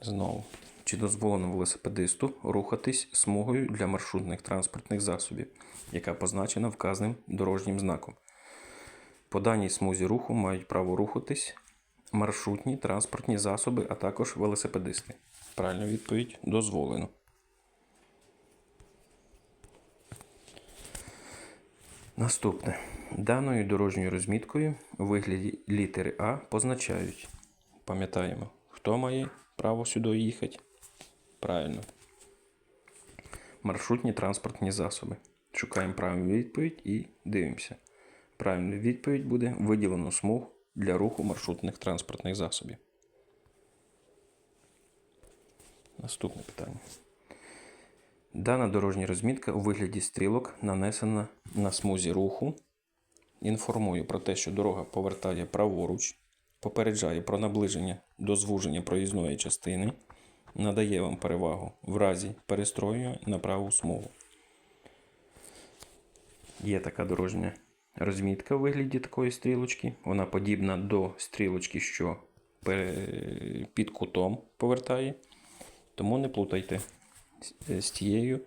Знову. Чи дозволено велосипедисту рухатись смугою для маршрутних транспортних засобів, яка позначена вказаним дорожнім знаком? По даній смузі руху мають право рухатись маршрутні транспортні засоби, а також велосипедисти. Правильна відповідь дозволено. Наступне. Даною дорожньою розміткою у вигляді літери А позначають. Пам'ятаємо, хто має право сюди їхати? Правильно. Маршрутні транспортні засоби. Шукаємо правильну відповідь і дивимося. Правильна відповідь буде виділено смуг для руху маршрутних транспортних засобів. Наступне питання. Дана дорожня розмітка у вигляді стрілок нанесена на смузі руху. Інформує про те, що дорога повертає праворуч, попереджає про наближення до звуження проїзної частини, надає вам перевагу в разі перестрою на праву смугу. Є така дорожня розмітка у вигляді такої стрілочки. Вона подібна до стрілочки, що під кутом повертає. Тому не плутайте з- тією,